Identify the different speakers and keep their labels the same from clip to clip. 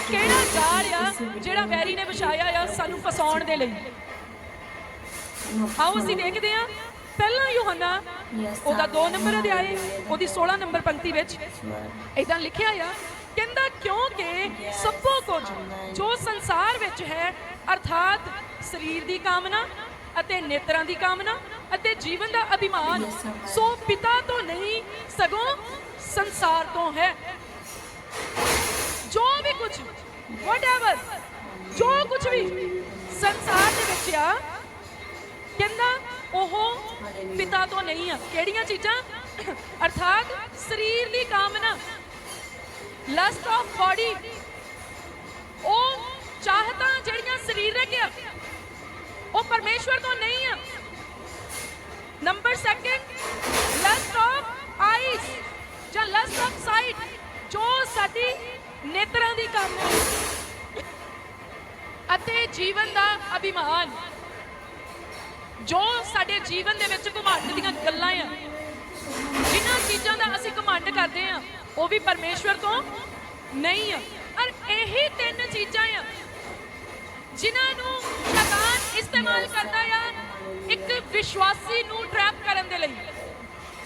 Speaker 1: ਉਹ ਕਿਹੜਾ ਜਾਲ ਆ ਜਿਹੜਾ ਵੈਰੀ ਨੇ ਵਿਛਾਇਆ ਆ ਸਾਨੂੰ ਫਸਾਉਣ ਦੇ ਲਈ? ਆਓ ਅਸੀਂ ਦੇਖਦੇ ਹਾਂ। ਪਹਿਲਾ ਯੋਹਨਾ, ਉਹਦਾ 2 ਨੰਬਰ ਅਧਿਆਏ, ਉਹਦੀ 16 ਨੰਬਰ ਪੰਕਤੀ ਵਿੱਚ ਇਦਾਂ ਲਿਖਿਆ ਆ, ਕਹਿੰਦਾ, ਕਿਉਂਕਿ ਸਭੋ ਕੁਝ ਜੋ ਸੰਸਾਰ ਵਿੱਚ ਹੈ, ਅਰਥਾਤ ਸਰੀਰ ਦੀ ਕਾਮਨਾ ਅਤੇ ਨੇਤਰਾਂ ਦੀ ਕਾਮਨਾ ਅਤੇ ਜੀਵਨ ਦਾ ਅਭਿਮਾਨ, ਸੋ ਪਿਤਾ ਤੋਂ ਨਹੀਂ, ਸਗੋਂ ਸੰਸਾਰ ਤੋਂ ਹੈ। ਕੁਝ ਵਟਐਵਰ ਜੋ ਕੁਝ ਵੀ ਸੰਸਾਰ ਦੇ ਵਿੱਚ ਆ, ਕਹਿੰਦਾ ਉਹ ਪਿਤਾ ਤੋਂ ਨਹੀਂ ਆ। ਕਿਹੜੀਆਂ ਚੀਜ਼ਾਂ? ਅਰਥਾਤ ਸਰੀਰ ਦੀ ਕਾਮਨਾ ਲਸਟ ਆਫ ਬਾਡੀ ਉਹ ਚਾਹਤਾਂ ਜਿਹੜੀਆਂ ਸਰੀਰਕ ਆ, ਉਹ ਪਰਮੇਸ਼ਵਰ ਤੋਂ ਨਹੀਂ ਆ। ਨੰਬਰ 2 ਲਸਟ ਆਫ ਆਈਜ਼ ਜਾਂ ਲਸਟ ਆਫ ਸਾਈਟ ਜੋ ਸਾਡੀ ਨੇਤਰਾਂ ਦੀ ਕਾਮਨਾ ਅਤੇ ਜੀਵਨ ਦਾ ਅਭਿਮਾਨ। ਜੋ ਸਾਡੇ ਜੀਵਨ ਦੇ ਵਿੱਚ ਘਮੰਡ ਦੀਆਂ ਗੱਲਾਂ ਆ, ਜਿਨ੍ਹਾਂ ਚੀਜ਼ਾਂ ਦਾ ਅਸੀਂ ਘਮੰਡ ਕਰਦੇ ਆ, ਉਹ ਵੀ ਪਰਮੇਸ਼ਵਰ ਤੋਂ ਨਹੀਂ ਆ। ਔਰ ਇਹੀ ਤਿੰਨ ਚੀਜ਼ਾਂ ਆ, ਜਿਨ੍ਹਾਂ ਨੂੰ ਸ਼ੈਤਾਨ ਇਸਤੇਮਾਲ ਕਰਦਾ ਆ ਇੱਕ ਵਿਸ਼ਵਾਸੀ ਨੂੰ ਟ੍ਰੈਪ ਕਰਨ ਦੇ ਲਈ।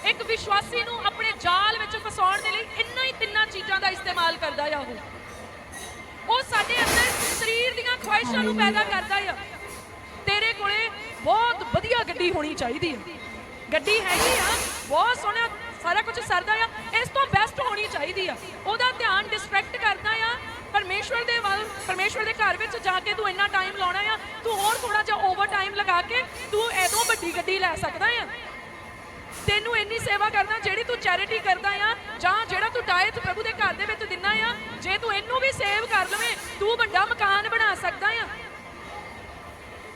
Speaker 1: ਇੱਕ ਵਿਸ਼ਵਾਸੀ ਨੂੰ ਆਪਣੇ ਜਾਲ ਵਿੱਚ ਫਸਾਉਣ ਦੇ ਲਈ ਹੀ ਤਿੰਨਾਂ ਚੀਜ਼ਾਂ ਦਾ ਇਸਤੇਮਾਲ ਕਰਦਾ ਆ ਉਹ। ਉਹ ਸਾਡੇ ਅੰਦਰ ਸਰੀਰ ਦੀਆਂ ਖੁਆਇਸ਼ਾਂ ਨੂੰ ਪੈਦਾ ਕਰਦਾ ਆ। ਤੇਰੇ ਕੋਲੇ ਬਹੁਤ ਵਧੀਆ ਗੱਡੀ ਹੋਣੀ ਚਾਹੀਦੀ ਹੈ ਗੱਡੀ ਹੈਗੀ ਆ, ਬਹੁਤ ਸੋਹਣਾ ਸਾਰਾ ਕੁਝ ਸਰਦਾ ਆ, ਇਸ ਤੋਂ ਬੈਸਟ ਹੋਣੀ ਚਾਹੀਦੀ ਆ। ਉਹਦਾ ਧਿਆਨ ਡਿਸਟਰੈਕਟ ਕਰਦਾ ਆ। ਪਰਮੇਸ਼ਵਰ ਦੇ ਵੱਲ, ਪਰਮੇਸ਼ਵਰ ਦੇ ਘਰ ਵਿੱਚ ਜਾ ਕੇ ਤੂੰ ਇੰਨਾ ਟਾਈਮ ਲਾਉਣਾ ਆ, ਤੂੰ ਹੋਰ ਥੋੜਾ ਜਿਹਾ ਓਵਰ ਟਾਈਮ ਲਗਾ ਕੇ ਤੂੰ ਐਦੋਂ ਵੱਡੀ ਗੱਡੀ ਲੈ ਸਕਦਾ ਆ। ਤੈਨੂੰ ਇੰਨੀ ਸੇਵਾ ਕਰਦਾ ਜਿਹੜੀ ਤੂੰ ਚੈਰਿਟੀ ਕਰਦਾ ਆ ਜਾਂ ਜਿਹੜਾ ਤੂੰ ਟਾਇਥ ਪ੍ਰਭੂ ਦੇ ਘਰ ਦੇ ਵਿੱਚ ਦਿੰਦਾ ਆ, ਜੇ ਤੂੰ ਇਹਨੂੰ ਵੀ ਸੇਵ ਕਰ ਲਵੇਂ, ਤੂੰ ਵੱਡਾ ਮਕਾਨ ਬਣਾ ਸਕਦਾ ਆ।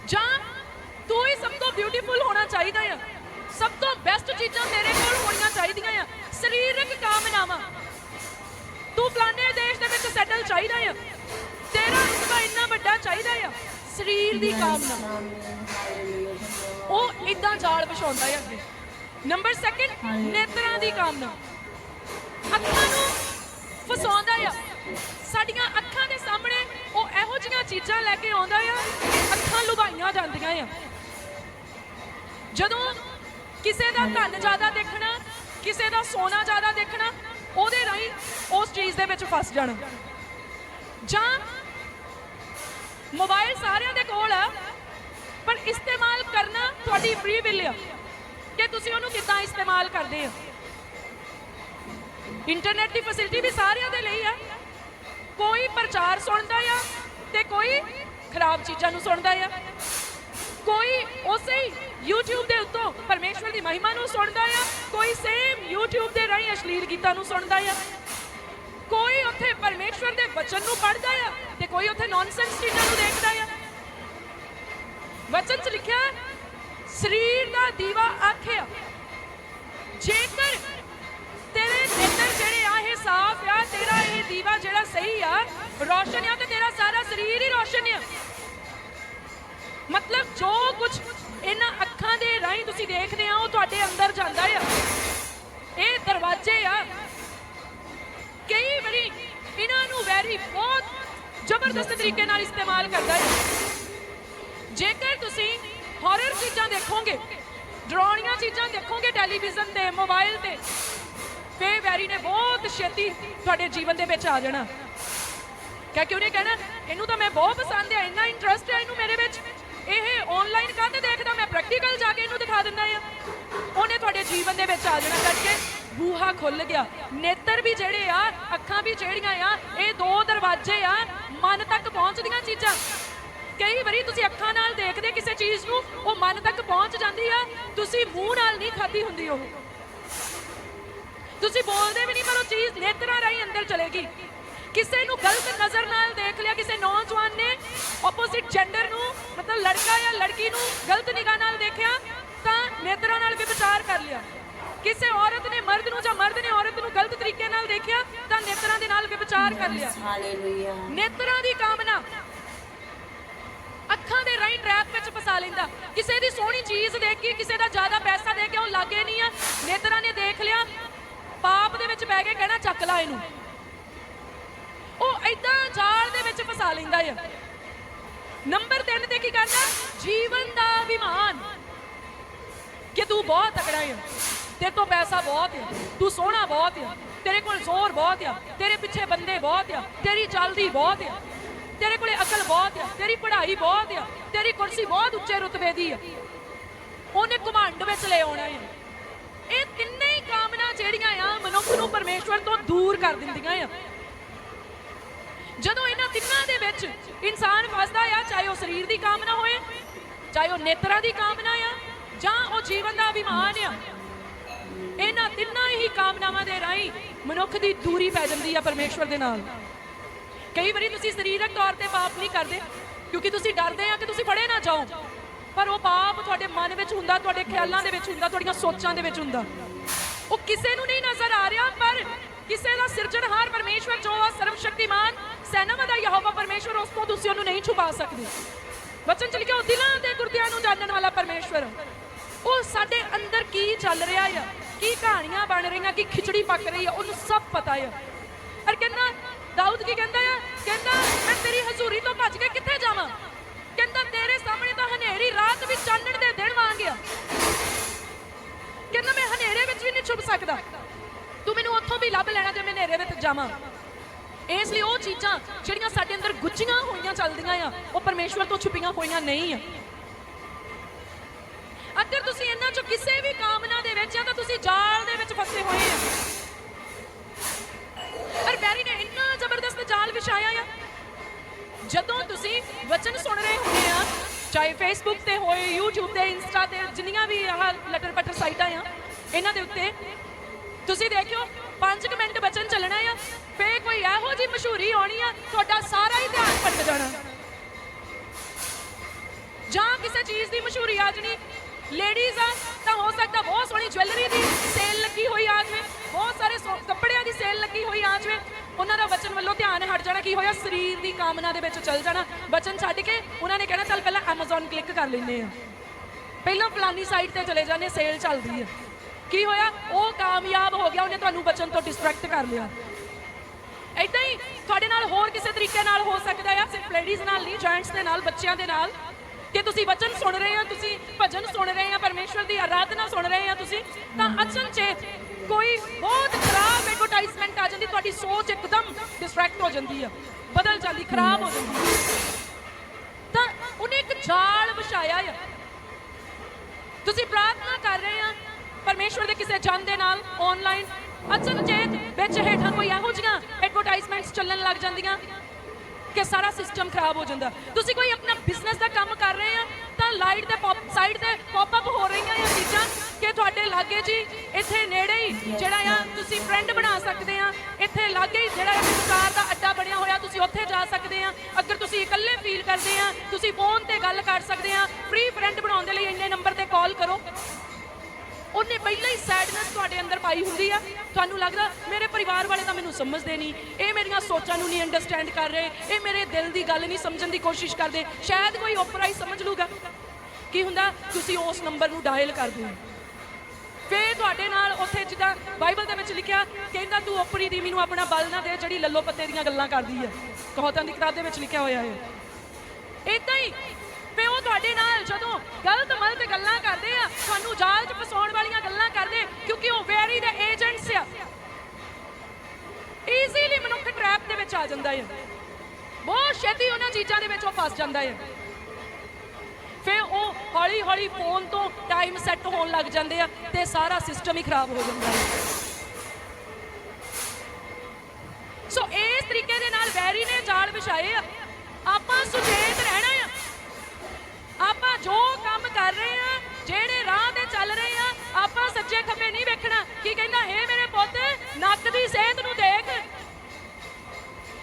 Speaker 1: ਜਾਂ ਤੂੰ ਹੀ ਸਭ ਤੋਂ ਬਿਊਟੀਫੁਲ ਹੋਣਾ ਚਾਹੀਦਾ ਆ। ਸਭ ਤੋਂ ਬੈਸਟ ਚੀਜ਼ਾਂ ਤੇਰੇ ਕੋਲ ਹੋਣੀਆਂ ਚਾਹੀਦੀਆਂ ਆ। ਸਰੀਰਕ ਕਾਮਨਾਵਾਂ। ਤੂੰ ਫਲਾਣੇ ਦੇਸ਼ ਦੇ ਵਿੱਚ ਸੈਟਲ ਚਾਹੀਦਾ ਆ। ਤੇਰਾ ਰੁਤਬਾ ਇੰਨਾ ਵੱਡਾ ਚਾਹੀਦਾ ਆ। ਸਰੀਰ ਦੀ ਕਾਮਨਾ। ਉਹ ਇਦਾਂ ਜਾਲ ਵਿਛਾਉਂਦਾ ਆ ਅੱਗੇ। ਨੰਬਰ 2 ਨੇਤਰਾਂ ਦੀ ਕਾਮਨਾ। ਅੱਖਾਂ ਨੂੰ ਫਸਾਉਂਦਾ ਆ। ਸਾਡੀਆਂ ਅੱਖਾਂ ਦੇ ਸਾਹਮਣੇ ਉਹ ਇਹੋ ਜਿਹੀਆਂ ਚੀਜ਼ਾਂ ਲੈ ਕੇ ਆਉਂਦਾ ਆ, ਅੱਖਾਂ ਲੁਭਾਈਆਂ ਜਾਂਦੀਆਂ ਆ। ਜਦੋਂ ਕਿਸੇ ਦਾ ਧਨ ਜ਼ਿਆਦਾ ਦੇਖਣਾ, ਕਿਸੇ ਦਾ ਸੋਨਾ ਜ਼ਿਆਦਾ ਦੇਖਣਾ, ਉਹਦੇ ਰਾਹੀਂ ਉਸ ਚੀਜ਼ ਦੇ ਵਿੱਚ ਫਸ ਜਾਣਾ। ਜਾਂ ਮੋਬਾਈਲ ਸਾਰਿਆਂ ਦੇ ਕੋਲ ਆ, ਪਰ ਇਸਤੇਮਾਲ ਕਰਨਾ ਤੁਹਾਡੀ ਫ੍ਰੀ ਵਿਲ ਆ। ਕਿ ਤੁਸੀਂ ਉਹਨੂੰ ਕਿੱਦਾਂ ਇਸਤੇਮਾਲ ਕਰਦੇ ਆ? ਇੰਟਰਨੈਟ ਦੀ ਫੈਸਿਲਿਟੀ ਵੀ ਸਾਰਿਆਂ ਦੇ ਲਈ ਆ। ਕੋਈ ਪ੍ਰਚਾਰ ਸੁਣਦਾ ਆ ਤੇ ਕੋਈ ਖਰਾਬ ਚੀਜ਼ਾਂ ਨੂੰ ਸੁਣਦਾ ਆ। ਕੋਈ ਉਸੇ YouTube ਦੇ ਉੱਤੋਂ ਪਰਮੇਸ਼ਵਰ ਦੀ ਮਹਿਮਾ ਨੂੰ ਸੁਣਦਾ ਆ। ਕੋਈ ਸੇਮ YouTube ਦੇ ਰਾਹੀਂ ਅਸ਼ਲੀਲ ਗੀਤਾਂ ਨੂੰ ਸੁਣਦਾ ਆ। ਕੋਈ ਉੱਥੇ ਪਰਮੇਸ਼ਵਰ ਦੇ ਬਚਨ ਨੂੰ ਪੜ੍ਹਦਾ ਆ ਤੇ ਕੋਈ ਉੱਥੇ ਨੌਨਸੈਂਸ ਚੀਜ਼ਾਂ ਨੂੰ ਦੇਖਦਾ ਆ। ਵਚਨ 'ਚ ਲਿਖਿਆ, ਸਰੀਰ ਦਾ ਦੀਵਾ ਆਖਿਆ, ਜੇਕਰ ਸਾਫ਼ ਆ, ਤੇਰਾ ਇਹ ਦੀਵਾ ਜਿਹੜਾ ਸਹੀ ਆ, ਰੋਸ਼ਨ ਆ ਤੇ ਤੇਰਾ ਸਾਰਾ ਸਰੀਰ ਹੀ ਰੋਸ਼ਨ ਆ। ਮਤਲਬ ਜੋ ਕੁਝ ਇਹਨਾਂ ਅੱਖਾਂ ਦੇ ਰਾਹੀਂ ਤੁਸੀਂ ਦੇਖਦੇ ਆ, ਉਹ ਤੁਹਾਡੇ ਅੰਦਰ ਜਾਂਦਾ ਆ। ਇਹ ਦਰਵਾਜ਼ੇ ਆ। ਕਈ ਵਾਰੀ ਇਹਨਾਂ ਨੂੰ ਵੈਰੀ ਬਹੁਤ ਜ਼ਬਰਦਸਤ ਤਰੀਕੇ ਨਾਲ ਇਸਤੇਮਾਲ ਕਰਦਾ ਹੈ ਜੇਕਰ ਤੁਸੀਂ ਹਾਰਰ ਚੀਜ਼ਾਂ ਦੇਖੋਗੇ, ਡਰਾਉਣੀਆਂ ਚੀਜ਼ਾਂ ਦੇਖੋਗੇ ਟੈਲੀਵਿਜ਼ਨ ਤੇ, ਮੋਬਾਈਲ ਤੇ ਫੇ ਵੈਰੀ ਨੇ ਬਹੁਤ ਛੇਤੀ ਤੁਹਾਡੇ ਜੀਵਨ ਦੇ ਵਿੱਚ ਆ ਜਾਣਾ। ਕਿਆ ਕਿਉਂ ਨਹੀਂ ਕਹਿਣਾ? ਇਹਨੂੰ ਤਾਂ ਮੈਂ ਬਹੁਤ ਪਸੰਦ ਆ, ਇੰਨਾ ਇੰਟਰਸਟ ਹੈ ਇਹਨੂੰ ਮੇਰੇ ਵਿੱਚ। ਇਹ ਆਨਲਾਈਨ ਕਾਹਤੇ ਦੇਖਦਾ, ਮੈਂ ਪ੍ਰੈਕਟੀਕਲ ਜਾ ਕੇ ਇਹਨੂੰ ਦਿਖਾ ਦਿੰਦਾ ਆ। ਉਹਨੇ ਤੁਹਾਡੇ ਜੀਵਨ ਦੇ ਵਿੱਚ ਆ ਜਾਣਾ ਕਰਕੇ ਬੂਹਾ ਖੁੱਲ ਗਿਆ। ਨੇਤਰ ਵੀ ਜਿਹੜੇ ਆ, ਅੱਖਾਂ ਵੀ ਜਿਹੜੀਆਂ ਆ, ਇਹ ਦੋ ਦਰਵਾਜ਼ੇ ਆ, ਮਨ ਤੱਕ ਪਹੁੰਚਦੀਆਂ ਚੀਜ਼ਾਂ। ਕਈ ਵਾਰੀ ਤੁਸੀਂ ਅੱਖਾਂ ਨਾਲ ਦੇਖਦੇ ਕਿਸੇ ਚੀਜ਼ ਨੂੰ, ਉਹ ਮਨ ਤੱਕ ਪਹੁੰਚ ਜਾਂਦੀ ਆ। ਤੁਸੀਂ ਮੂੰਹ ਨਾਲ ਨਹੀਂ ਖਾਧੀ ਹੁੰਦੀ ਉਹ। ਤੁਸੀਂ ਬੋਲਦੇ ਵੀ ਨਹੀਂ ਪਰ ਉਹ ਚੀਜ਼ ਨੇਤਰਾਂ ਰਾਹੀਂ ਅੰਦਰ ਚਲੇਗੀ। ਕਿਸੇ ਨੂੰ ਗਲਤ ਨਜ਼ਰ ਨਾਲ ਦੇਖ ਲਿਆ ਕਿਸੇ ਨੌਜਵਾਨ ਨੇ ਆਪੋਜ਼ਿਟ ਜੈਂਡਰ ਨੂੰ ਮਤਲਬ ਲੜਕਾ ਜਾਂ ਲੜਕੀ ਨੂੰ ਗਲਤ ਨਿਗਾਹ ਨਾਲ ਦੇਖਿਆ ਤਾਂ ਨੇਤਰਾਂ ਨਾਲ ਵਿਚਾਰ ਕਰ ਲਿਆ। ਕਿਸੇ ਔਰਤ ਨੇ ਮਰਦ ਨੂੰ ਜਾਂ ਮਰਦ ਨੇ ਔਰਤ ਨੂੰ ਗਲਤ ਤਰੀਕੇ ਨਾਲ ਦੇਖਿਆ ਤਾਂ ਨੇਤਰਾਂ ਦੇ ਨਾਲ ਵਿਚਾਰ ਕਰ ਲਿਆ।
Speaker 2: ਹਾਲੇਲੂਇਆ।
Speaker 1: ਨੇਤਰਾਂ ਦੀ ਕਾਮਨਾ। ਅੱਖਾਂ ਦੇ ਰਾਹੀਂ ਟ੍ਰੈਪ ਵਿੱਚ ਫਸਾ ਲੈਂਦਾ। ਕਿਸੇ ਦੀ ਸੋਹਣੀ ਚੀਜ਼ ਦੇਖ ਕੇ ਕਿਸੇ ਦਾ ਜ਼ਿਆਦਾ ਪੈਸਾ ਦੇ ਕੇ ਉਹ ਲਾਗੇ ਨਹੀਂ ਆ। ਨੇਤਰਾਂ ਨੇ ਦੇਖ ਲਿਆ ਪਾਪ ਦੇ ਵਿੱਚ ਬਹਿ ਕੇ ਕਹਿਣਾ ਚੱਕ ਲਾ ਇਹਨੂੰ। ਉਹ ਐਦਾਂ ਜਾਲ ਦੇ ਲੈਂਦਾ ਆ। ਨੰਬਰ 3 ਤੇ ਕੀ ਕਰਦਾ ਜੀਵਨ ਦਾ ਅਭਿਮਾਨ। ਕਿ ਤੂੰ ਬਹੁਤ ਤਕੜਾ ਹੈ ਤੇਰੇ ਤੋਂ ਪੈਸਾ ਬਹੁਤ ਹੈ ਤੂੰ ਸੋਹਣਾ ਬਹੁਤ ਹੈ ਤੇਰੇ ਕੋਲ ਜ਼ੋਰ ਬਹੁਤ ਹੈ ਤੇਰੇ ਪਿੱਛੇ ਬੰਦੇ ਬਹੁਤ ਹੈ ਤੇਰੀ ਚੱਲਦੀ ਬਹੁਤ ਹੈ ਤੇਰੇ ਕੋਲੇ ਅਕਲ ਬਹੁਤ ਹੈ ਤੇਰੀ ਪੜ੍ਹਾਈ ਬਹੁਤ ਹੈ ਤੇਰੀ ਕੁਰਸੀ ਬਹੁਤ ਉੱਚੇ ਰੁਤਬੇ ਦੀ ਹੈ ਉਹਨੇ ਘਮੰਡ ਵਿੱਚ ਲੈ ਆਉਣਾ ਹੈ ਇਹ ਤਿੰਨੇ ਹੀ ਕਾਮਨਾ ਜਿਹੜੀਆਂ ਆ ਮਨੁੱਖ ਤੋਂ ਦੂਰ ਕਰ ਦਿੰਦੀਆਂ ਆ। ਜਦੋਂ ਇਹਨਾਂ ਤਿੰਨਾਂ ਦੇ ਵਿੱਚ ਇਨਸਾਨ ਫਸਦਾ ਆ, ਚਾਹੇ ਉਹ ਸਰੀਰ ਦੀ ਕਾਮਨਾ ਹੋਏ, ਚਾਹੇ ਉਹ ਨੇਤਰਾਂ ਦੀ ਕਾਮਨਾ ਆ, ਜਾਂ ਉਹ ਜੀਵਨ ਦਾ ਅਭਿਮਾਨ ਆ, ਇਹਨਾਂ ਤਿੰਨਾਂ ਹੀ ਕਾਮਨਾਵਾਂ ਦੇ ਰਾਹੀਂ ਮਨੁੱਖ ਦੀ ਦੂਰੀ ਪੈ ਜਾਂਦੀ ਆ ਪਰਮੇਸ਼ਵਰ ਦੇ ਨਾਲ। ਕਈ ਵਾਰੀ ਤੁਸੀਂ ਸਰੀਰਕ ਤੌਰ ਤੇ ਪਾਪ ਨਹੀਂ ਕਰਦੇ, ਕਿਉਂਕਿ ਤੁਸੀਂ ਡਰਦੇ ਆ ਕਿ ਤੁਸੀਂ ਫੜੇ ਨਾ ਜਾਓ। ਪਰ ਉਹ ਪਾਪ ਤੁਹਾਡੇ ਮਨ ਵਿੱਚ ਹੁੰਦਾ, ਤੁਹਾਡੇ ਖਿਆਲਾਂ ਦੇ ਵਿੱਚ ਹੁੰਦਾ, ਤੁਹਾਡੀਆਂ ਸੋਚਾਂ ਦੇ ਵਿੱਚ ਹੁੰਦਾ। ਉਹ ਕਿਸੇ ਨੂੰ ਨਹੀਂ ਨਜ਼ਰ ਆ ਰਿਹਾ, ਪਰ ਕਿਸੇ ਦਾ ਸਿਰਜਣਹਾਰ ਪਰਮੇਸ਼ਵਰ ਜੋ ਆ ਸਰਵ ਸੈਨਾਵਾਂ ਦਾ ਯਹੋਵਾ ਪਰਮੇਸ਼ਵਰ, ਉਸ ਤੋਂ ਤੁਸੀਂ ਉਹਨੂੰ ਨਹੀਂ ਛੁਪਾ ਸਕਦੇ। ਵਚਨ ਚ ਲਿਖਿਆ, ਉਹ ਦਿਲਾਂ ਦੇ ਗੁਰਦਿਆਂ ਨੂੰ ਜਾਣਨ ਵਾਲਾ ਪਰਮੇਸ਼ਵਰ। ਉਹ ਸਾਡੇ ਅੰਦਰ ਕੀ ਚੱਲ ਰਿਹਾ ਆ? ਕੀ ਕਹਾਣੀਆਂ ਬਣ ਰਹੀਆਂ? ਕੀ ਖਿਚੜੀ ਪੱਕ ਰਹੀ ਆ? ਉਹਨੂੰ ਸਭ ਪਤਾ ਆ। ਪਰ ਕਹਿੰਦਾ, ਦਾਊਦ ਕੀ ਕਹਿੰਦਾ ਆ? ਕਹਿੰਦਾ, ਮੈਂ ਤੇਰੀ ਹਜ਼ੂਰੀ ਤੋਂ ਭੱਜ ਕੇ ਕਿੱਥੇ ਜਾਵਾਂ? ਕਹਿੰਦਾ, ਤੇਰੇ ਸਾਹਮਣੇ ਤਾਂ ਹਨੇਰੀ ਰਾਤ ਵੀ ਚਾਨਣ ਦੇ ਦਿਨ ਵਾਂਗ ਕਹਿੰਦਾ, ਮੈਂ ਹਨੇਰੇ ਵਿੱਚ ਵੀ ਨਹੀਂ ਛੁਪ ਸਕਦਾ। ਤੂੰ ਮੈਨੂੰ ਉੱਥੋਂ ਵੀ ਲੱਭ ਲੈਣਾ ਜੇ ਮੈਂ ਹਨੇਰੇ ਵਿੱਚ ਜਾਵਾਂ। ਇਸ ਲਈ ਉਹ ਚੀਜ਼ਾਂ ਜਿਹੜੀਆਂ ਸਾਡੇ ਅੰਦਰ ਗੁੱਝੀਆਂ ਹੋਈਆਂ ਚੱਲਦੀਆਂ ਆ, ਉਹ ਪਰਮੇਸ਼ਵਰ ਤੋਂ ਛੁਪੀਆਂ ਹੋਈਆਂ ਨਹੀਂ ਆ। ਅਗਰ ਤੁਸੀਂ ਇਹਨਾਂ ਚੋਂ ਕਿਸੇ ਵੀ ਕਾਮਨਾ ਦੇ ਵਿੱਚ ਆ ਤਾਂ ਤੁਸੀਂ ਜਾਲ ਦੇ ਵਿੱਚ ਫਸੇ ਹੋਏ ਆ। ਪਰ ਬੈਰੀ ਨੇ ਇੰਨਾ ਜ਼ਬਰਦਸਤ ਜਾਲ ਵਿਛਾਇਆ ਆ। ਜਦੋਂ ਤੁਸੀਂ ਵਚਨ ਸੁਣ ਰਹੇ ਹੁੰਦੇ ਆ, ਚਾਹੇ ਫੇਸਬੁੱਕ ਤੇ ਹੋਏ, YouTube ਤੇ ਇੰਸਟਾ ਤੇ, ਜਿੰਨੀਆਂ ਵੀ ਆਹ ਲਟਰ ਪਟਰ ਸਾਈਟਾਂ ਆ ਇਹਨਾਂ ਦੇ ਉੱਤੇ। ਤੁਸੀਂ ਦੇਖਿਓ 5 ਮਿੰਟ ਵਚਨ ਚੱਲਣਾ ਆ। ਫੇ ਕੋਈ ਇਹੋ ਜੀ ਮਸ਼ਹੂਰੀ ਆਉਣੀ ਆ, ਤੁਹਾਡਾ ਸਾਰਾ ਹੀ ਧਿਆਨ ਭਟਕ ਜਾਣਾ। ਜਾਂ ਕਿਸੇ ਚੀਜ਼ ਦੀ ਮਸ਼ਹੂਰੀ ਆ ਜਣੀ। ਲੇਡੀਜ਼ ਆ, ਤਾਂ ਹੋ ਸਕਦਾ ਬਹੁਤ ਸੋਹਣੀ ਜਵੈਲਰੀ ਦੀ ਸੇਲ ਲੱਗੀ ਹੋਈ ਆ ਜਵੇ। ਬਹੁਤ ਸਾਰੇ ਸੋ- ਕੱਪੜਿਆਂ ਦੀ ਸੇਲ ਲੱਗੀ ਹੋਈ ਆ ਜਵੇ। ਉਹਨਾਂ ਦਾ ਵਚਨ ਵੱਲੋਂ ਧਿਆਨ ਹਟ ਜਾਣਾ। ਕੀ ਹੋਇਆ? ਸਰੀਰ ਦੀ ਕਾਮਨਾ ਦੇ ਵਿੱਚ ਚੱਲ ਜਾਣਾ। ਵਚਨ ਛੱਡ ਕੇ ਉਹਨਾਂ ਨੇ ਕਹਿਣਾ, ਚੱਲ ਪਹਿਲਾਂ Amazon ਕਲਿੱਕ ਕਰ ਲੈਂਦੇ ਆ। ਪਹਿਲਾਂ ਫਲਾਨੀ ਸਾਈਟ ਤੇ ਚਲੇ ਜਾਂਦੇ ਸੇਲ ਚੱਲਦੀ ਆ। ਕੀ ਹੋਇਆ? ਉਹ ਕਾਮਯਾਬ ਹੋ ਗਿਆ, ਉਹਨੇ ਤੁਹਾਨੂੰ ਬਚਨ ਤੋਂ ਡਿਸਟਰੈਕਟ ਕਰ ਲਿਆ। ਏਦਾਂ ਹੀ ਤੁਹਾਡੇ ਨਾਲ ਹੋਰ ਕਿਸੇ ਤਰੀਕੇ ਨਾਲ ਹੋ ਸਕਦਾ ਆ? ਸਿਰਫ ਲੇਡੀਜ਼ ਨਾਲ ਨਹੀਂ ਜੈਂਟਸ ਦੇ ਨਾਲ, ਬੱਚਿਆਂ ਦੇ ਨਾਲ। ਕਿ ਤੁਸੀਂ ਵਚਨ ਸੁਣ ਰਹੇ ਹੋ ਤੁਸੀਂ ਭਜਨ ਸੁਣ ਰਹੇ ਹੋ ਪਰਮੇਸ਼ਵਰ ਦੀ ਆਰਾਧਨਾ ਸੁਣ ਰਹੇ ਹੋ ਤੁਸੀਂ, ਤਾਂ ਅਚਨਚੇਤ ਕੋਈ ਬਹੁਤ ਖਰਾਬ ਐਡਵਰਟਾਈਜ਼ਮੈਂਟ ਆ ਜਾਂਦੀ, ਤੁਹਾਡੀ ਸੋਚ ਇੱਕਦਮ ਡਿਸਟਰੈਕਟ ਹੋ ਜਾਂਦੀ ਆ, ਬਦਲ ਜਾਂਦੀ, ਖਰਾਬ ਹੋ ਜਾਂਦੀ ਤਾਂ ਉਹਨੇ ਇੱਕ ਜਾਲ ਵਿਛਾਇਆ ਆ। ਤੁਸੀਂ ਪ੍ਰਾਰਥਨਾ ਕਰ ਰਹੇ ਆ ਕਿਸੇ ਜਨ ਦੇ ਨਾਲ ਆਨਲਾਈਨ ਅਚਨਚੇਤ ਵਿੱਚ ਹੇਠਾਂ ਕੋਈ ਇਹੋ ਜਿਹੀਆਂ ਐਡਵਰਟਾਈਜ਼ਮੈਂਟਸ ਚੱਲਣ ਲੱਗ ਜਾਂਦੀਆਂ ਕਿ ਸਾਰਾ ਸਿਸਟਮ ਖਰਾਬ ਹੋ ਜਾਂਦਾ। ਤੁਸੀਂ ਕੋਈ ਆਪਣਾ ਬਿਜ਼ਨਸ ਦਾ ਕੰਮ ਕਰ ਰਹੇ ਆ ਤਾਂ ਲਾਈਟ ਦੇ ਪੌਪ ਸਾਈਡ ਤੇ ਪੌਪ ਅਪ ਹੋ ਰਹੀਆਂ ਇਹ ਚੀਜ਼ਾਂ ਕਿ ਤੁਹਾਡੇ ਲਾਗੇ ਜੀ ਇੱਥੇ ਨੇੜੇ ਹੀ ਜਿਹੜਾ ਆ ਤੁਸੀਂ ਫਰੈਂਡ ਬਣਾ ਸਕਦੇ ਆ। ਇੱਥੇ ਲਾਗੇ ਹੀ ਜਿਹੜਾ ਇੱਕ ਦਾ ਅੱਡਾ ਬਣਿਆ ਹੋਇਆ ਤੁਸੀਂ ਉੱਥੇ ਜਾ ਸਕਦੇ ਆ। ਅਗਰ ਤੁਸੀਂ ਇਕੱਲੇ ਫੀਲ ਕਰਦੇ ਆ, ਤੁਸੀਂ ਫੋਨ ਤੇ ਗੱਲ ਕਰ ਸਕਦੇ ਆ। ਫ੍ਰੀ ਫਰੈਂਡ ਬਣਾਉਣ ਦੇ ਲਈ ਇੰਨੇ ਨੰਬਰ ਤੇ ਕਾਲ ਕਰੋ। ਉਹਨੇ ਪਹਿਲਾਂ ਹੀ ਸੈਡਨੈਸ ਤੁਹਾਡੇ ਅੰਦਰ ਪਾਈ ਹੁੰਦੀ ਆ। ਤੁਹਾਨੂੰ ਲੱਗਦਾ ਮੇਰੇ ਪਰਿਵਾਰ ਵਾਲੇ ਤਾਂ ਮੈਨੂੰ ਸਮਝਦੇ ਨਹੀਂ। ਇਹ ਮੇਰੀਆਂ ਸੋਚਾਂ ਨੂੰ ਨਹੀਂ ਅੰਡਰਸਟੈਂਡ ਕਰ ਰਹੇ। ਇਹ ਮੇਰੇ ਦਿਲ ਦੀ ਗੱਲ ਨਹੀਂ ਸਮਝਣ ਦੀ ਕੋਸ਼ਿਸ਼ ਕਰਦੇ। ਸ਼ਾਇਦ ਕੋਈ ਓਪਰਾ ਹੀ ਸਮਝ ਲੂਗਾ। ਕੀ ਹੁੰਦਾ? ਤੁਸੀਂ ਉਸ ਨੰਬਰ ਨੂੰ ਡਾਇਲ ਕਰਦੇ ਹੋ। ਫੇਰ ਤੁਹਾਡੇ ਨਾਲ ਉੱਥੇ ਜਿੱਦਾਂ ਬਾਈਬਲ ਦੇ ਵਿੱਚ ਲਿਖਿਆ, ਕਹਿੰਦਾ ਤੂੰ ਓਪਰੀ ਦੀ ਮੈਨੂੰ ਆਪਣਾ ਬਲ ਨਾ ਦੇ, ਜਿਹੜੀ ਲੱਲੋ ਪੱਤੇ ਦੀਆਂ ਗੱਲਾਂ ਕਰਦੀ ਹੈ। ਕਹੋਤਾਂ ਦੀ ਕਿਤਾਬ ਦੇ ਵਿੱਚ ਲਿਖਿਆ ਹੋਇਆ ਹੈ। ਇਦਾਂ ਹੀ ਫੇ ਨਾਲ ਜਦੋਂ ਗਲਤ ਮਲਤ ਗੱਲਾਂ ਕਰਦੇ ਆ ਤੁਹਾਨੂੰ ਜਾਲ 'ਚ ਫਸਾਉਣ ਵਾਲੀਆਂ ਗੱਲਾਂ ਕਰਦੇ, ਕਿਉਂਕਿ ਉਹ ਵੈਰੀ ਦੇ ਏਜੰਟਸ ਆ। ਈਜ਼ੀਲੀ ਮਨੁੱਖ ਟ੍ਰੈਪ ਦੇ ਵਿੱਚ ਆ ਜਾਂਦਾ ਹੈ ਬਹੁਤ ਛੇਤੀ ਉਹਨਾਂ ਚੀਜ਼ਾਂ ਦੇ ਵਿੱਚ ਉਹ ਫਸ ਜਾਂਦਾ ਹੈ ਫੇ ਉਹ ਹੌਲੀ ਹੌਲੀ ਫੋਨ ਤੋਂ ਟਾਈਮ ਸੈੱਟ ਹੋਣ ਲੱਗ ਜਾਂਦੇ ਆ ਤੇ ਸਾਰਾ ਸਿਸਟਮ ਹੀ ਖਰਾਬ ਹੋ ਜਾਂਦਾ ਹੈ ਸੋ ਇਸ ਤਰੀਕੇ ਦੇ ਨਾਲ ਵੈਰੀ ਨੇ ਜਾਲ ਵਿਛਾਏ ਆ। ਆਪਾਂ ਸੁਚੇਤ ਰਹਿਣਾ ਆਪਾਂ ਜੋ ਕੰਮ ਕਰ ਰਹੇ ਆ ਜਿਹੜੇ ਰਾਹ ਤੇ ਚੱਲ ਰਹੇ ਆ ਆਪਾਂ ਸੱਜੇ ਖੱਬੇ ਨਹੀਂ ਵੇਖਣਾ। ਕੀ ਕਹਿੰਦਾ ਏ ਮੇਰੇ ਪੁੱਤ, ਨੱਕ ਦੀ ਸਿਹਤ ਨੂੰ ਦੇਖ।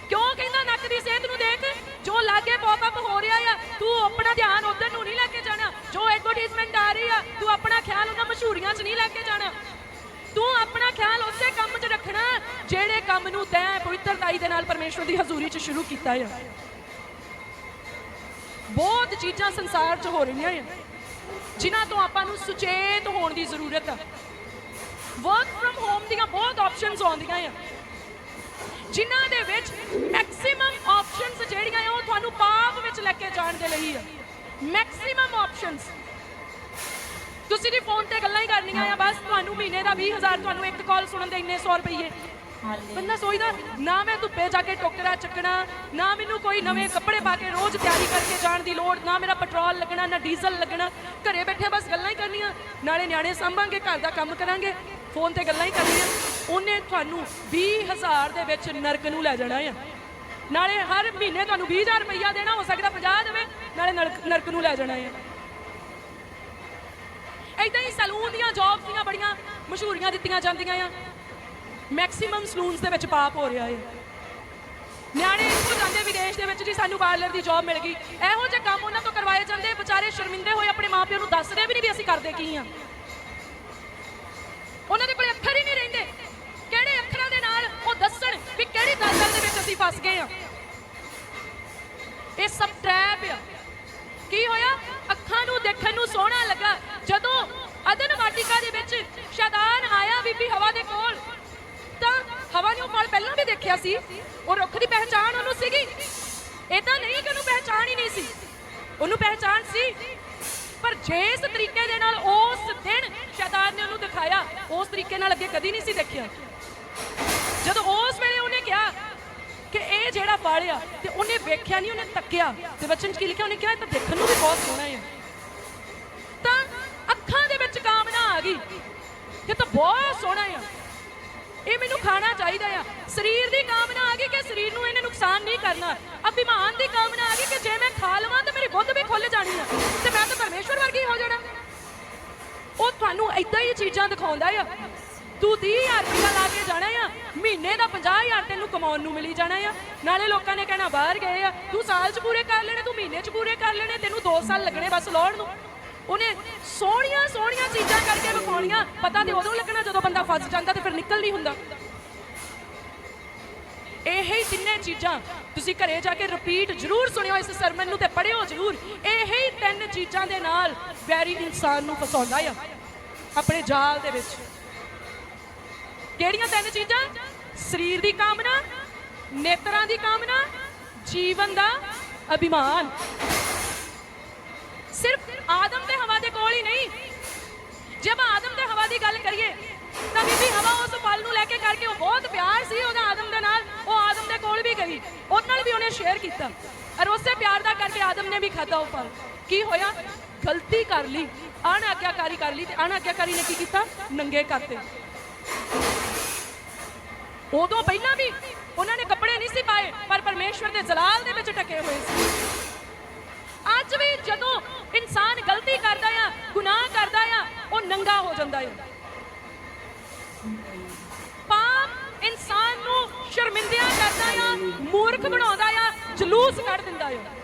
Speaker 1: ਕਿਉਂ ਕਹਿੰਦਾ, ਨੱਕ ਦੀ ਸਿਹਤ ਨੂੰ ਦੇਖ? ਜੋ ਲਾਗੇ ਪੌਪ ਹੋ ਰਿਹਾ ਆ, ਤੂੰ ਆਪਣਾ ਧਿਆਨ ਉਧਰ ਨੂੰ ਨਹੀਂ ਲੈ ਕੇ ਜਾਣਾ। ਜੋ ਐਡਵਰਟਾਈਜ਼ਮੈਂਟ ਆ ਰਹੀ ਆ, ਤੂੰ ਆਪਣਾ ਖਿਆਲ ਉਹਨਾਂ ਮਸ਼ਹੂਰੀਆਂ 'ਚ ਨਹੀਂ ਲੈ ਕੇ ਜਾਣਾ। ਤੂੰ ਆਪਣਾ ਖਿਆਲ ਉਸੇ ਕੰਮ 'ਚ ਰੱਖਣਾ, ਜਿਹੜੇ ਕੰਮ ਨੂੰ ਤੈਂ ਪਵਿੱਤਰਤਾਈ ਦੇ ਨਾਲ ਪਰਮੇਸ਼ਵਰ ਦੀ ਹਜ਼ੂਰੀ 'ਚ ਸ਼ੁਰੂ ਕੀਤਾ ਆ। ਬਹੁਤ ਚੀਜ਼ਾਂ ਸੰਸਾਰ 'ਚ ਹੋ ਰਹੀਆਂ ਆ, ਜਿਨ੍ਹਾਂ ਤੋਂ ਆਪਾਂ ਨੂੰ ਸੁਚੇਤ ਹੋਣ ਦੀ ਜ਼ਰੂਰਤ ਆ। ਵਰਕ ਫਰਮ ਹੋਮ ਦੀਆਂ ਬਹੁਤ ਆਪਸ਼ਨਸ ਆਉਂਦੀਆਂ ਆ। ਜਿਨ੍ਹਾਂ ਦੇ ਵਿੱਚ ਮੈਕਸਿਮਮ ਆਪਸ਼ਨਸ ਜਿਹੜੀਆਂ ਆ, ਉਹ ਤੁਹਾਨੂੰ ਪਾਪ ਵਿੱਚ ਲੈ ਕੇ ਜਾਣ ਦੇ ਲਈ ਆ। ਮੈਕਸਿਮਮ ਆਪਸ਼ਨਸ ਤੁਸੀਂ ਜੀ ਫੋਨ ਤੇ ਗੱਲਾਂ ਹੀ ਕਰਨੀਆਂ ਆ, ਬਸ ਤੁਹਾਨੂੰ ਮਹੀਨੇ ਦਾ 20000 ਤੁਹਾਨੂੰ ਇੱਕ ਕਾਲ ਸੁਣਨ ਦੇ ਇੰਨੇ 100 ਰੁਪਏ ਬੰਦਾ ਸੋਚਦਾ, ਨਾ ਮੈਂ ਧੁੱਪੇ ਜਾ ਕੇ ਟੋਕਰਾ ਚੱਕਣਾ, ਨਾ ਮੈਨੂੰ ਕੋਈ ਨਵੇਂ ਕੱਪੜੇ ਪਾ ਕੇ ਰੋਜ਼ ਤਿਆਰੀ ਕਰਕੇ ਜਾਣ ਦੀ ਲੋੜ, ਨਾ ਮੇਰਾ ਪੈਟਰੋਲ ਲੱਗਣਾ, ਨਾ ਡੀਜ਼ਲ ਲੱਗਣਾ। ਘਰੇ ਬੈਠੇ ਬਸ ਗੱਲਾਂ ਹੀ ਕਰਨੀਆਂ। ਨਾਲੇ ਨਿਆਣੇ ਸੰਭਾਂਗੇ, ਘਰ ਦਾ ਕੰਮ ਕਰਾਂਗੇ। ਫੋਨ ਤੇ ਗੱਲਾਂ ਹੀ ਕਰਨੀਆਂ। ਉਹਨੇ ਤੁਹਾਨੂੰ 20000 ਦੇ ਵਿੱਚ ਨਰਕ ਨੂੰ ਲੈ ਜਾਣਾ ਆ। ਨਾਲੇ ਹਰ ਮਹੀਨੇ ਤੁਹਾਨੂੰ 20000 ਰੁਪਈਆ ਦੇਣਾ, ਹੋ ਸਕਦਾ 50 ਦੇਵੇ, ਨਾਲੇ ਨਰਕ ਨੂੰ ਲੈ ਜਾਣਾ ਆ। ਏਦਾਂ ਹੀ ਸਲੂਨ ਦੀਆਂ ਜੌਬਸ ਦੀਆਂ ਬੜੀਆਂ ਮਸ਼ਹੂਰੀਆਂ ਦਿੱਤੀਆਂ ਜਾਂਦੀਆਂ ਆ। ਮੈਕਸਿਮਮ ਸਲੂਨਸ ਦੇ ਵਿੱਚ ਪਾਪ ਹੋ ਰਿਹਾ ਹੈ ਨਿਆਣੇ ਇੱਥੋਂ ਜਾਂਦੇ ਵਿਦੇਸ਼ ਦੇ ਵਿੱਚ ਜੀ, ਸਾਨੂੰ ਪਾਰਲਰ ਦੀ ਜੌਬ ਮਿਲ ਗਈ। ਇਹੋ ਜਿਹੇ ਕੰਮ ਉਹਨਾਂ ਤੋਂ ਕਰਵਾਏ ਜਾਂਦੇ, ਵਿਚਾਰੇ ਸ਼ਰਮਿੰਦੇ ਹੋਏ ਆਪਣੇ ਮਾਪਿਆਂ ਨੂੰ ਦੱਸਦੇ ਵੀ ਨਹੀਂ ਵੀ ਅਸੀਂ ਕਰਦੇ ਕੀ ਆ। ਉਹਨਾਂ ਦੇ ਕੋਲ ਅੱਖਰ ਹੀ ਨਹੀਂ ਰਹਿੰਦੇ। ਕਿਹੜੇ ਅੱਖਰਾਂ ਦੇ ਨਾਲ ਉਹ ਦੱਸਣ ਵੀ ਕਿਹੜੀ ਦਲਦਲ ਦੇ ਵਿੱਚ ਅਸੀਂ ਫਸ ਗਏ ਆ। ਇਹ ਸਭ ਟ੍ਰੈਪ ਆ। ਕੀ ਹੋਇਆ? ਅੱਖਾਂ ਨੂੰ ਦੇਖਣ ਨੂੰ ਸੋਹਣਾ ਲੱਗਾ। ਜਦੋਂ ਅਦਨ ਵਾਟਿਕਾ ਦੇ ਵਿੱਚ ਸ਼ੈਤਾਨ ਆਇਆ ਬੀਬੀ ਹਵਾ ਦੇ ਕੋਲ ਹਵਾ ਨੇ ਉਹ ਪਹਿਲਾਂ ਵੀ ਦੇਖਿਆ ਸੀ, ਉਹ ਰੁੱਖ ਦੀ ਪਹਿਚਾਣ ਉਹਨੂੰ ਸੀਗੀ। ਇਦਾਂ ਨਹੀਂ ਕਿ ਉਹਨੂੰ ਪਹਿਚਾਣ ਹੀ ਨਹੀਂ ਸੀ। ਉਹਨੂੰ ਪਹਿਚਾਣ ਸੀ, ਪਰ ਜਿਸ ਤਰੀਕੇ ਦੇ ਨਾਲ ਉਸ ਦਿਨ ਸ਼ੈਤਾਨ ਨੇ ਉਹਨੂੰ ਦਿਖਾਇਆ, ਉਸ ਤਰੀਕੇ ਨਾਲ ਅੱਗੇ ਕਦੀ ਨਹੀਂ ਸੀ ਦੇਖਿਆ। ਜਦੋਂ ਉਸ ਵੇਲੇ ਉਹਨੇ ਕਿਹਾ ਕਿ ਇਹ ਜਿਹੜਾ ਫਲ ਤੇ ਉਹਨੇ ਵੇਖਿਆ ਨਹੀਂ, ਉਹਨੇ ਤੱਕਿਆ। ਤੇ ਵਚਨ ਚ ਕੀ ਲਿਖਿਆ? ਉਹਨੇ ਕਿਹਾ, ਇਹ ਤਾਂ ਦੇਖਣ ਨੂੰ ਵੀ ਬਹੁਤ ਸੋਹਣਾ ਹੈ ਤਾਂ ਅੱਖਾਂ ਦੇ ਵਿੱਚ ਕਾਮਨਾ ਆ ਗਈ ਇਹ ਤਾਂ ਬਹੁਤ ਸੋਹਣਾ ਆ ਇਹ ਮੈਨੂੰ ਖਾਣਾ ਚਾਹੀਦਾ ਆ। ਸਰੀਰ ਦੀ ਕਾਮਨਾ ਆ ਗਈ ਕਿ ਸਰੀਰ ਨੂੰ ਇਹਨੇ ਨੁਕਸਾਨ ਨਹੀਂ ਕਰਨਾ। ਅਭਿਮਾਨ ਦੀ ਕਾਮਨਾ ਆ ਗਈ ਕਿ ਜੇ ਮੈਂ ਖਾ ਲਵਾਂ ਤਾਂ ਮੇਰੀ ਬੁੱਧ ਵੀ ਖੁੱਲ ਜਾਣੀ ਆ। ਤੇ ਮੈਂ ਤਾਂ ਪਰਮੇਸ਼ਵਰ ਵਰਗੀ ਹੋ ਜਾਣਾ। ਉਹ ਤੁਹਾਨੂੰ ਇਦਾਂ ਹੀ ਚੀਜ਼ਾਂ ਦਿਖਾਉਂਦਾ ਆ। ਤੂੰ 30000 ਰੁਪਇਆ ਲਾ ਕੇ ਜਾਣਾ ਆ। ਮਹੀਨੇ ਦਾ 50000 ਤੈਨੂੰ ਕਮਾਉਣ ਨੂੰ ਮਿਲੀ ਜਾਣਾ ਆ। ਨਾਲੇ ਲੋਕਾਂ ਨੇ ਕਹਿਣਾ, ਬਾਹਰ ਗਏ ਆ। ਤੂੰ ਸਾਲ 'ਚ ਪੂਰੇ ਕਰ ਲੈਣੇ, ਤੂੰ ਮਹੀਨੇ 'ਚ ਪੂਰੇ ਕਰ ਲੈਣੇ, ਤੈਨੂੰ 2 ਸਾਲ ਲੱਗਣੇ ਬਸ ਲਾਉਣ ਨੂੰ। ਉਹਨੇ ਸੋਹਣੀਆਂ ਸੋਹਣੀਆਂ ਚੀਜ਼ਾਂ ਕਰਕੇ ਵਿਖਾਉਣੀਆਂ। ਪਤਾ ਤੇ ਉਦੋਂ ਲੱਗਣਾ ਜਦੋਂ ਬੰਦਾ ਫਸ ਜਾਂਦਾ ਤੇ ਫਿਰ ਨਿਕਲ ਨਹੀਂ ਹੁੰਦਾ। ਇਹ ਹੀ ਤਿੰਨੇ ਚੀਜ਼ਾਂ ਤੁਸੀਂ ਘਰੇ ਜਾ ਕੇ ਰਿਪੀਟ ਜ਼ਰੂਰ ਸੁਣਿਓ ਇਸ ਸਰਮਨ ਨੂੰ ਤੇ ਪੜਿਓ ਜ਼ਰੂਰ। ਇਹ ਹੀ ਤਿੰਨ ਚੀਜ਼ਾਂ ਦੇ ਨਾਲ ਵੈਰੀ ਇਨਸਾਨ ਨੂੰ ਫਸਾਉਂਦਾ ਆ, ਆਪਣੇ ਜਾਲ ਦੇ ਵਿੱਚ। ਕਿਹੜੀਆਂ ਤਿੰਨ ਚੀਜ਼ਾਂ? ਸਰੀਰ ਦੀ ਕਾਮਨਾ, ਨੇਤਰਾਂ ਦੀ ਕਾਮਨਾ, ਜੀਵਨ ਦਾ ਅਭਿਮਾਨ। ਸਿਰਫ ਆਦਮ ਤੇ ਹਵਾ ਦੇ ਕੋਲ ਹੀ ਨਹੀਂ। ਜੇ ਆਪਾਂ ਆਦਮ ਤੇ ਹਵਾ ਦੀ ਗੱਲ ਕਰੀਏ, ਤਾਂ ਬੀਬੀ ਹਵਾ ਉਸ ਫਲ ਨੂੰ ਲੈ ਕੇ ਕਰਕੇ ਉਹ ਬਹੁਤ ਪਿਆਰ ਸੀ ਉਹਦਾ ਆਦਮ ਦੇ ਨਾਲ। ਉਹ ਆਦਮ ਦੇ ਕੋਲ ਵੀ ਗਈ, ਉਹਦੇ ਨਾਲ ਵੀ ਉਹਨੇ ਸ਼ੇਅਰ ਕੀਤਾ। ਔਰ ਉਸੇ ਪਿਆਰ ਦਾ ਕਰਕੇ ਆਦਮ ਨੇ ਵੀ ਖਾਧਾ ਉਹ ਫਲ। ਕੀ ਹੋਇਆ? ਗਲਤੀ ਕਰ ਲਈ, ਅਣਆਗਿਆਕਾਰੀ ਕਰ ਲਈ ਤੇ ਅਣਆਗਿਆਕਾਰੀ ਨੇ ਕੀ ਕੀਤਾ? ਨੰਗੇ ਕਰਤੇ। ਉਦੋਂ ਪਹਿਲਾਂ ਵੀ ਉਹਨਾਂ ਨੇ ਕੱਪੜੇ ਨਹੀਂ ਸੀ ਪਾਏ, ਪਰ ਪਰਮੇਸ਼ਵਰ ਦੇ ਜਲਾਲ ਦੇ ਵਿੱਚ ਟਕੇ ਹੋਏ ਸੀ। ਅੱਜ ਵੀ ਜਦੋਂ ਇਨਸਾਨ ਗਲਤੀ ਕਰਦਾ ਆ, ਗੁਨਾਹ ਕਰਦਾ ਆ, ਉਹ ਨੰਗਾ ਹੋ ਜਾਂਦਾ ਆ। ਪਾਪ ਇਨਸਾਨ ਨੂੰ ਸ਼ਰਮਿੰਦਿਆ ਕਰਦਾ ਆ, ਮੂਰਖ ਬਣਾਉਂਦਾ ਆ, ਜਲੂਸ ਕੱਢ ਦਿੰਦਾ ਆ।